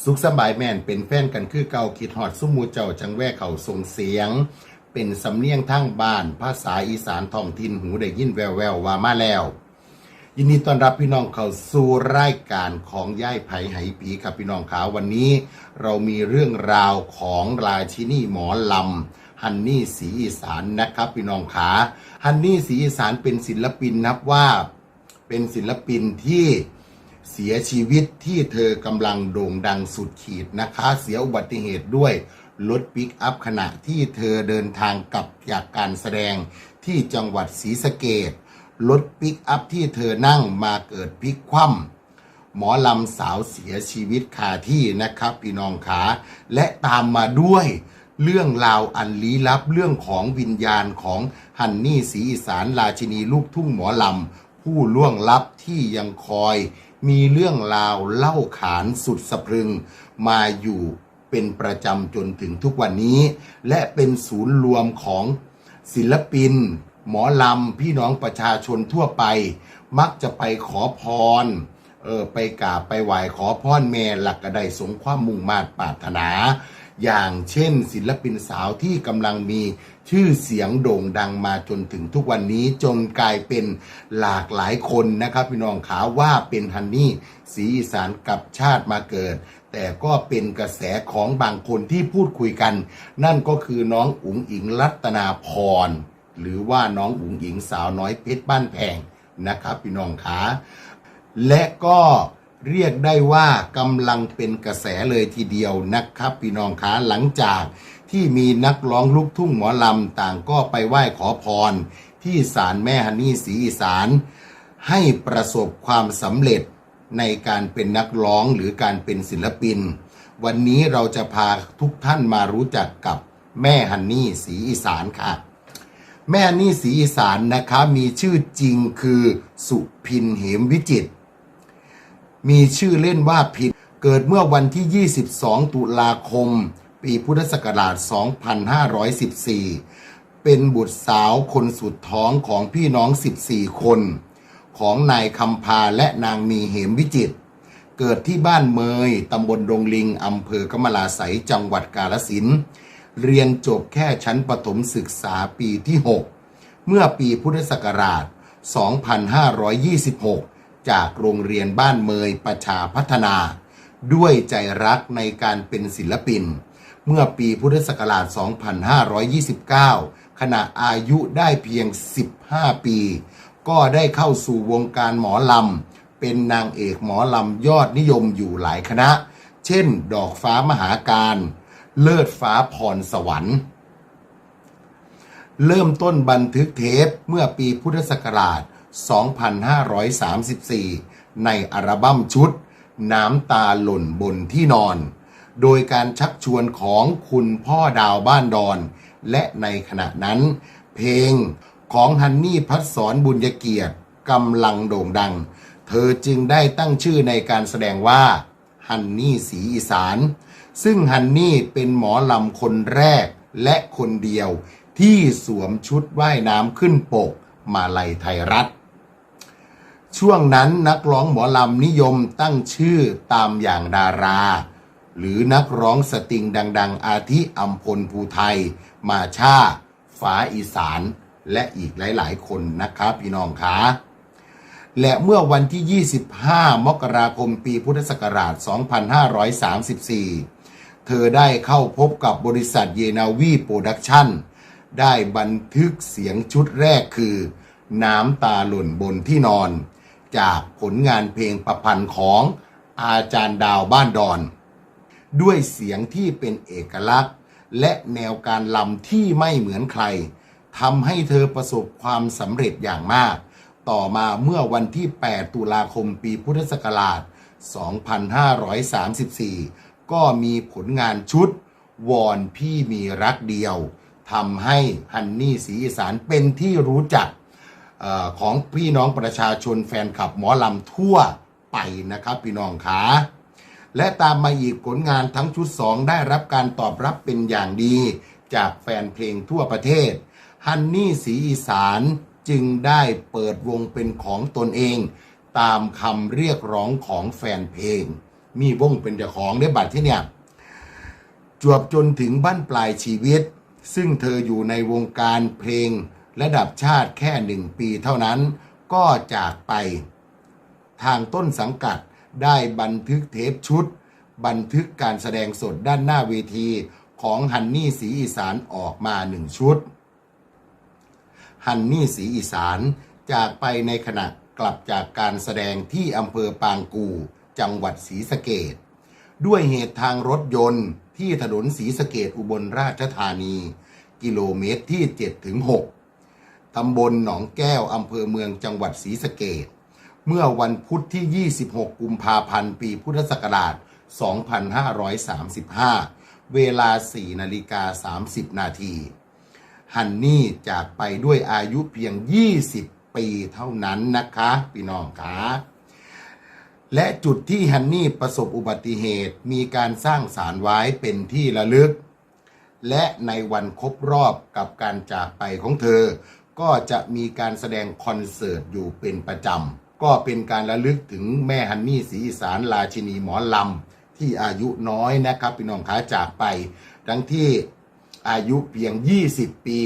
สุขสบายแม่นเป็นแฟนกันคือเก่าคิดฮอดสุมหมูเจ้าจังแวะเขาส่งเสียง เป็นสำเนียงทางบ้าน ภาษาอีสานท้องถิ่นหูได้ยินแววๆว่ามาแล้ว ยินดีต้อนรับพี่น้องเข้าสู่รายการของย่ายไผ่ไหปีครับพี่น้องขาวันนี้ เรามีเรื่องราวของราชินีหมอลำฮันนี่สีอีสานนะครับพี่น้องขาฮันนี่สีอีสานเป็นศิลปินนับว่า เป็นศิลปินที่ เสียชีวิตที่เธอกำลังโด่งดังสุดขีดนะคะ เสียอุบัติเหตุด้วยรถปิกอัพขณะที่เธอเดินทางกลับจากการแสดงที่จังหวัดศรีสะเกดรถปิกอัพที่เธอนั่งมาเกิดพลิกคว่ำหมอลำสาวเสียชีวิตคาที่นะครับพี่น้องขาและตามมาด้วยเรื่องราวอันลี้ลับเรื่องของวิญญาณของฮันนี่ศรีอีสานราชินีลูกทุ่งหมอลำผู้ล่วงลับที่ยังคอย มีเรื่องราวเล่าขานสุดสะพรึง มาอยู่เป็นประจำจนถึงทุกวันนี้ และเป็นศูนย์รวมของศิลปิน หมอลำ พี่น้องประชาชนทั่วไป มักจะไปขอพรเออไปกราบไปไหว้ขอพรแม่หลักกระไดสงความมุ่งมาตรปรารถนา อย่างเช่น ศิลปินสาวที่กำลังมีชื่อเสียงโด่งดังมาจนถึงทุกวันนี้จนกลายเป็นหลากหลายคนนะครับ พี่น้องขาว่าเป็นฮันนี่สีอีสานกับชาติมาเกิด แต่ก็เป็นกระแสของบางคนที่พูดคุยกัน นั่นก็คือน้องอุ๋งอิงรัตนาพร หรือว่าน้องอุ๋งอิงสาวน้อยเพชรบ้านแพงนะครับ พี่น้องขาและก็ เรียกได้ว่ากำลังเป็นกระแสเลยทีเดียวนะครับพี่น้องคะหลังจากที่มีนักร้องลูกทุ่งหมอลำต่างก็ไปไหว้ขอพร ที่ศาลแม่ฮันนี่ศรีอีสานให้ประสบความสำเร็จในการเป็นนักร้องหรือการเป็นศิลปิน วันนี้เราจะพาทุกท่านมารู้จักกับแม่ฮันนี่ศรีอีสานค่ะ แม่ฮันนี่ศรีอีสานนะคะมีชื่อจริงคือสุพินเหมวิจิตร มีชื่อเล่นว่าพินเกิดเมื่อวันที่ 22 ตุลาคม ปีพุทธศักราช 2514 เป็นบุตรสาวคนสุดท้องของพี่น้อง 14 คน ของนายคำพาและนางมีเหมวิจิต เกิดที่บ้านเมย ตำบลดงลิง อำเภอกำมะลาไสจังหวัดกาลสิน เรียนจบแค่ชั้นประถมศึกษาปีที่ 6 เมื่อปีพุทธศักราช 2526 จากโรงเรียนบ้านเมยประชาพัฒนา ด้วยใจรักในการเป็นศิลปิน เมื่อปีพุทธศักราช 2529 ขณะอายุได้เพียง 15 ปี ก็ได้เข้าสู่วงการหมอลำ เป็นนางเอกหมอลำยอดนิยมอยู่หลายคณะ เช่น ดอกฟ้ามหาการ เลิศฟ้าพรสวรรค์เริ่มต้นบันทึกเทปเมื่อปีพุทธศักราช 2534 ในอัลบั้มชุด น้ำตาหล่นบนที่นอน โดยการชักชวนของคุณพ่อดาวบ้านดอน และในขณะนั้น เพลงของฮันนี่พัดสอนบุญยเกียรติกำลังโด่งดัง เธอจึงได้ตั้งชื่อในการแสดงว่าฮันนี่สีอีสาน ซึ่งฮันนี่เป็นหมอลำคนแรกและคนเดียวที่สวมชุดว่ายน้ำขึ้นปกมาลัยไทยรัฐ ช่วงนั้นนักร้องหมอลำนิยมตั้งชื่อตามอย่างดารา หรือนักร้องสตริงดัง ๆ อาทิอัมพลภูไทย มาชาฝาอีสาน และอีกหลาย ๆ คนนะครับพี่น้องคะและเมื่อวันที่ 25 มกราคมปีพุทธศักราช 2534 เธอได้เข้าพบกับบริษัทเยนาวีโปรดักชั่น ได้บันทึกเสียงชุดแรกคือ น้ำตาหล่นบนที่นอน จากผลงานเพลงประพันธ์ของอาจารย์ดาวบ้านดอน ด้วยเสียงที่เป็นเอกลักษณ์ และแนวการลำที่ไม่เหมือนใครทำให้เธอประสบความสำเร็จอย่างมาก ต่อมาเมื่อวันที่ 8 ตุลาคมปีพุทธศักราช 2534 ก็มีผลงานชุด วอนพี่มีรักเดียวทำให้ฮันนี่สีอีสานเป็นที่รู้จัก อของพี่น้องประชาชนแฟนคลับหมอลำทั่วไปนะครับ พี่น้องขาและตามมาอีกผลงานทั้งชุด 2 ได้รับการตอบรับเป็นอย่างดี จากแฟนเพลงทั่วประเทศฮันนี่สีอีสานจึงได้เปิดวงเป็นของตนเอง ตามคำเรียกร้องของแฟนเพลง มีวงเป็นเจ้าของได้บัตรที่เนี่ยจวบจนถึงบ้านปลายชีวิต ซึ่งเธออยู่ในวงการเพลง ระดับชาติแค่หนึ่งปีเท่านั้นก็จากไป ทางต้นสังกัดได้บันทึกเทปชุด บันทึกการแสดงสดด้านหน้าเวทีของฮันนี่สีอีสานออกมาหนึ่งชุด ฮันนี่สีอีสานจากไปในขณะกลับจากการแสดงที่อำเภอปางกู จังหวัดศรีสะเกดด้วยเหตุทางรถยนต์ที่ถนนศรีสะเกดอุบลราชธานี กิโลเมตรที่7ถึง6 ตำบลหนองแก้ว อำเภอเมืองจังหวัดศรีสะเกดเมื่อวันพุธที่ 26 กุมภาพันธ์ ปีพุทธศักราช 2535 เวลา 4 นาฬิกา 30 นาที ฮันนี่จากไปด้วยอายุเพียง 20 ปีเท่านั้นนะคะพี่น้องคะและจุดที่ฮันนี่ประสบอุบัติเหตุมีการสร้างสารไว้เป็นที่ระลึก และในวันครบรอบกับการจากไปของเธอ ก็จะมีการแสดงคอนเสิร์ตอยู่เป็นประจำ ก็เป็นการระลึกถึงแม่ฮันนี่ศรีอีสานราชินีหมอลำ ที่อายุน้อยนะครับพี่น้องขาจากไป ทั้งที่อายุเพียง 20 ปี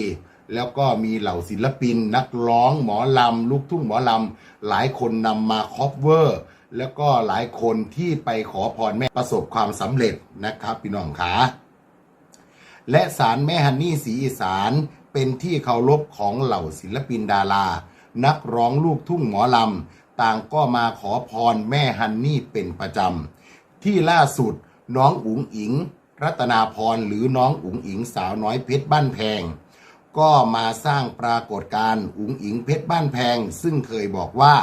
แล้วก็มีเหล่าศิลปิน นักร้องหมอลำ ลูกทุ่งหมอลำ หลายคนนำมาคอฟเวอร์ แล้วก็หลายคนที่ไปขอพรแม่ประสบความสำเร็จนะครับพี่น้องขาและศาลแม่ฮันนี่ศรีอีสาน เป็นที่เคารพของเหล่าศิลปินดารา นักร้องลูกทุ่งหมอลำ ต่างก็มาขอพรแม่ฮันนี่เป็นประจำ ที่ล่าสุดน้องอุ๋งอิง รัตนาพรหรือน้องอุ๋งอิงสาวน้อยเพชรบ้านแพง ก็มาสร้างปรากฏการณ์อุ๋งอิงเพชรบ้านแพง ซึ่งเคยบอกว่า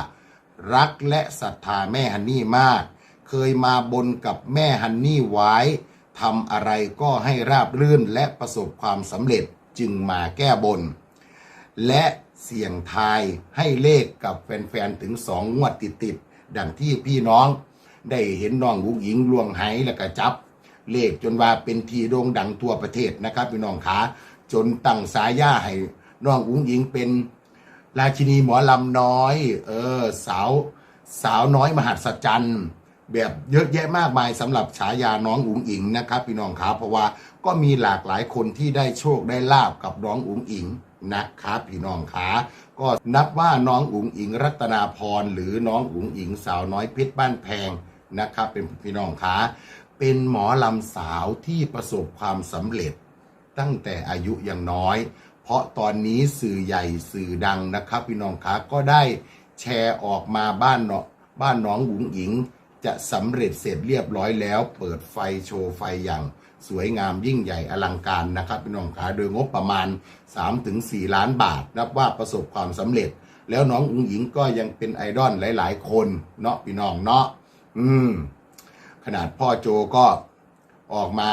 รักและศรัทธาแม่ฮันนี่มาก เคยมาบนกับแม่ฮันนี่ไว้ทำอะไรก็ให้ราบรื่นและประสบความสำเร็จ จึงมาแก้บน และเสี่ยงทายให้เลขกับแฟนๆ ถึงสองงวดติดๆ ดังที่พี่น้องได้เห็นน้องบุกหญิงลวงไหแล้วก็จับ เลขจนว่าเป็นทีโด่งดังทั่วประเทศนะครับพี่น้องขาจนตั้งสายยาให้น้องอุ๋งหญิงเป็นราชินีหมอลำน้อย เออ สาวสาวน้อยมหัศจรรย์ แบบเยอะแยะมากมายสำหรับฉายาน้องอุ๋งอิงนะครับพี่น้องครับเพราะว่าก็มีหลากหลายคนที่ได้โชคได้ลาบกับน้องอุ๋งอิงนะครับพี่น้องขาก็นับว่าน้องอุ๋งอิง รัตนาพรหรือน้องอุ๋งอิง สาวน้อยเพชรบ้านแพงนะครับ เป็นพี่น้องขาเป็นหมอลำสาวที่ประสบความสำเร็จ ตั้งแต่อายุยังน้อย เพราะตอนนี้สื่อใหญ่สื่อดังนะครับ พี่น้องคะก็ได้แชร์ออกมาบ้านเนาะบ้านน้องหุงหญิง จะสำเร็จเสร็จเรียบร้อยแล้ว เปิดไฟโชว์ไฟอย่างสวยงามยิ่งใหญ่อลังการนะครับพี่น้องคะโดยงบประมาณ 3-4 ล้านบาท นับว่าประสบความสำเร็จ แล้วน้องอุ๋งหญิงก็ยังเป็นไอดอลหลาย ๆ คนเนาะพี่น้องเนาะอืม ขนาดพ่อโจก็ออกมา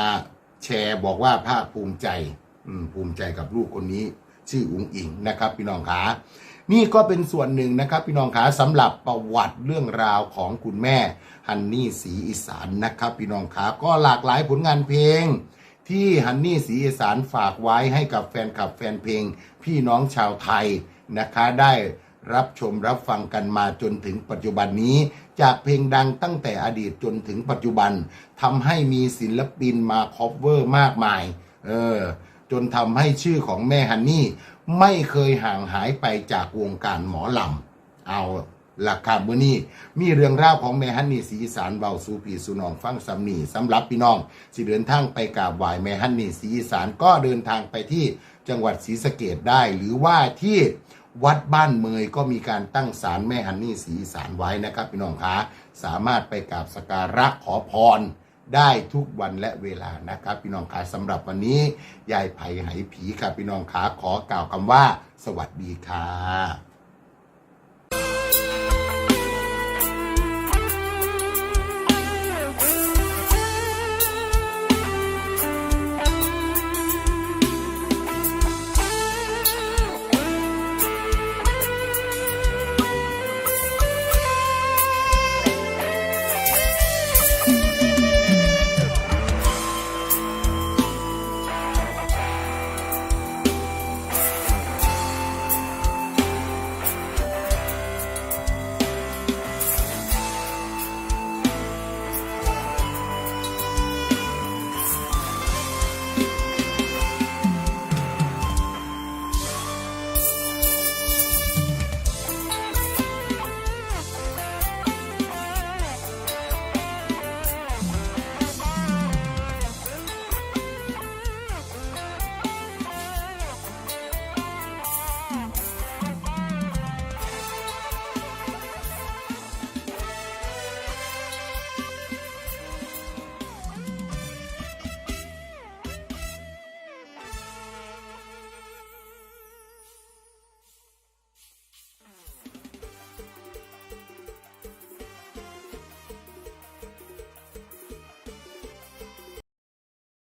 แชร์บอกว่าภาคภูมิใจ อืม ภูมิใจกับลูกคนนี้ ชื่ออุ๋งอิงนะครับ พี่น้องขา นี่ก็เป็นส่วนหนึ่งนะครับ พี่น้องขาสำหรับประวัติเรื่องราวของคุณแม่ฮันนี่สีอีสานนะครับ พี่น้องขาก็หลากหลายผลงานเพลง ที่ฮันนี่สีอีสานฝากไว้ให้กับแฟนคลับแฟนเพลง พี่น้องชาวไทยนะคะได้รับชมรับฟังกันมาจนถึงปัจจุบันนี้ จากเพลงดังตั้งแต่อดีตจนถึงปัจจุบันทำให้มีศิลปินมาคอฟเวอร์มากมาย เออ จนทำให้ชื่อของแม่ฮันนี่ ไม่เคยห่างหายไปจากวงการหมอลำเอาหลักครับมื่อนี้มีเรื่องราวของแม่ฮันนี่สีอีสานเบาสูพีสุนองฟังสำนีสำหรับพี่น้องสิเดินทางไปกราบไหว้แม่ฮันนี่สีอีสานก็เดินทางไปที่จังหวัดศรีสะเกดได้ หรือว่าที่วัดบ้านเมยก็มีการตั้งศาลแม่ฮันนี่สีอีสานไว้นะครับพี่น้องคะสามารถไปกราบสการะขอพร ได้ทุกวันและเวลานะครับ พี่น้องขาสำหรับวันนี้ยายไผ่ไหผีครับพี่น้องขาขอกล่าวคำว่า สวัสดีค่ะ